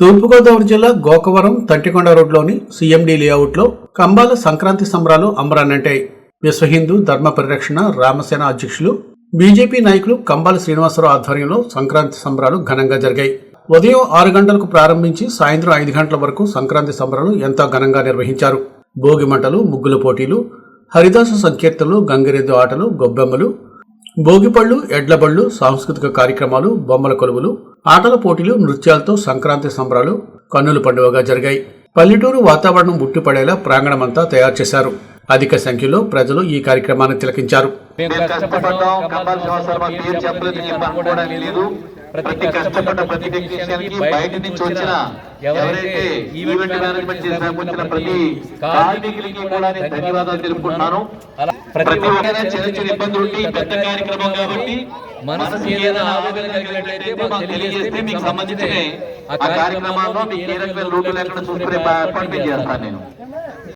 తూర్పుగోదావరి జిల్లా గోకవరం తంటికొండ రోడ్లోని సీఎండీ లేఅవుట్లో కంబాల సంక్రాంతి సంబరాలు అంబరాన్నంటాయి. విశ్వ హిందూ ధర్మ పరిరక్షణ రామసేన అధ్యక్షులు బీజేపీ నాయకులు కంబాల శ్రీనివాసరావు ఆధ్వర్యంలో సంక్రాంతి సంబరాలు ఘనంగా జరిగాయి. ఉదయం ఆరు గంటలకు ప్రారంభించి సాయంత్రం ఐదు గంటల వరకు సంక్రాంతి సంబరాలు ఎంతో ఘనంగా నిర్వహించారు. భోగి మంటలు ముగ్గుల పోటీలు హరిదాసు సంకీర్తనలు గంగిరెద్దు ఆటలు గొబ్బెమ్మలు భోగిపళ్ళు ఎడ్లబళ్ళు సాంస్కృతిక కార్యక్రమాలు బొమ్మల కొలువులు ఆటల పోటీలు నృత్యాలతో సంక్రాంతి సంబరాలు కన్నుల పండుగగా జరిగాయి. పల్లెటూరు వాతావరణం ఉట్టిపడేలా ప్రాంగణమంతా తయారు చేశారు. అధిక సంఖ్యలో ప్రజలు ఈ కార్యక్రమాన్ని తిలకించారు. ప్రతి కష్టపడ్డ ప్రతి టెక్నీషియన్కి బయట నుంచి వచ్చిన ఎవరైతే ఈవెంట్ మేనేజ్మెంట్ వచ్చిన ప్రతి కార్మికులకి కూడా నేను ధన్యవాదాలు తెలుపుకుంటున్నాను. ప్రతి ఒక్కరైనా చిన్న చిన్న ఇబ్బందులు ఉండి పెద్ద కార్యక్రమం కాబట్టి మనసుకి ఏదైనా ఆవేదన కలిగినట్లయితే మాకు తెలియజేస్తే మీకు సంబంధించిన ఆ కార్యక్రమాల్లో మీకు ఏ రకమైన లోటు లేకుండా చూసుకునే ఏర్పాటు చేస్తాను నేను.